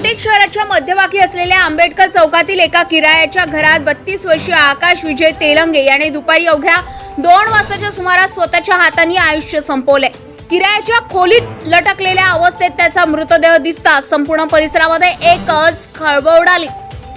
रामटेक शहराच्या मध्यभागी असलेल्या आंबेडकर चौकातील एका किरायाच्या घरात बत्तीस वर्षीय आकाश विजय तेलंगे याने दुपारी अवघ्या दोन वाजताच्या सुमारास स्वतःच्या हाताने आयुष्य संपवले. किरायाच्या खोलीत लटकलेल्या अवस्थेत त्याचा मृतदेह दिसताच संपूर्ण परिसरामध्ये एकच खळबळ उडाली.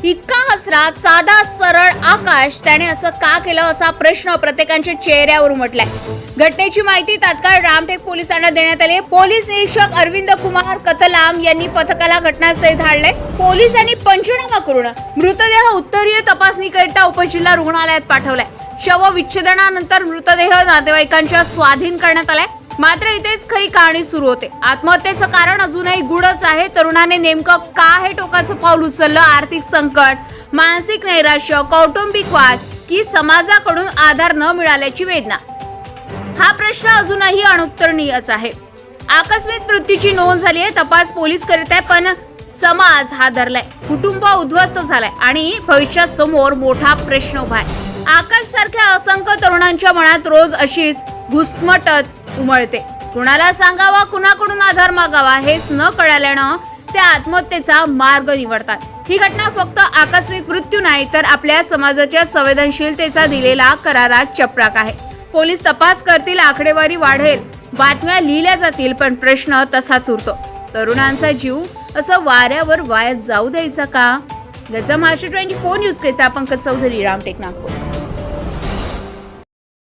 इतका हसरा साधा सरळ आकाश त्याने असं का केलं असा प्रश्न प्रत्येकांच्या चेहऱ्यावर उमटलाय. घटनेची माहिती तात्काळ रामटेक पोलिसांना देण्यात आली पोलीस निरीक्षक अरविंद कुमार कथलाम यांनी पथकाला घटनास्थळी धाडले पोलिसांनी पंचनामा करून मृतदेह उत्तरीय तपासणीकरिता उपजिल्हा रुग्णालयात पाठवलाय. शव विच्छेदनानंतर मृतदेह नातेवाईकांच्या स्वाधीन करण्यात आलाय. मात्र इथेच खरी कहाणी सुरू होते. आत्महत्येचं कारण अजूनही गुडच आहे. तरुणाने नेमकं का हे टोकाचं पाऊल उचललं? आर्थिक संकट मानसिक नैराश्य कौटुंबिक वाद की समाजाकडून आधार न मिळाल्याची वेदना. हा प्रश्न अजूनही अनुत्तरणीयच आहे. आकस्मिक मृत्यूची नोंद झाली आहे तपास पोलीस करीत आहे पण समाज हा धरलाय कुटुंब उद्ध्वस्त झालाय आणि भविष्यात समोर मोठा प्रश्न उभा आहे. आकाश सारख्या असंख्य तरुणांच्या मनात रोज अशीच घुसमटत उमळते. कुणाला सांगावा कुणाकडून आधार मागावा हेच न कळाल्यानं ते आत्महत्येचा मार्ग निवडतात. ही घटना फक्त आकस्मिक मृत्यू नाही तर आपल्या समाजाच्या संवेदनशीलतेचा दिलेला करारात चपराक आहे. पोलीस तपास करतील आकडेवारी वाढेल. बातम्या लिहिल्या जातील पण प्रश्न तसाच उरतो. तरुणांचा जीव असं वाऱ्यावर वाया जाऊ द्यायचा का? गजा महाराष्ट्र ट्वेंटी फोर न्यूज करता पंकज चौधरी रामटेक नागपूर.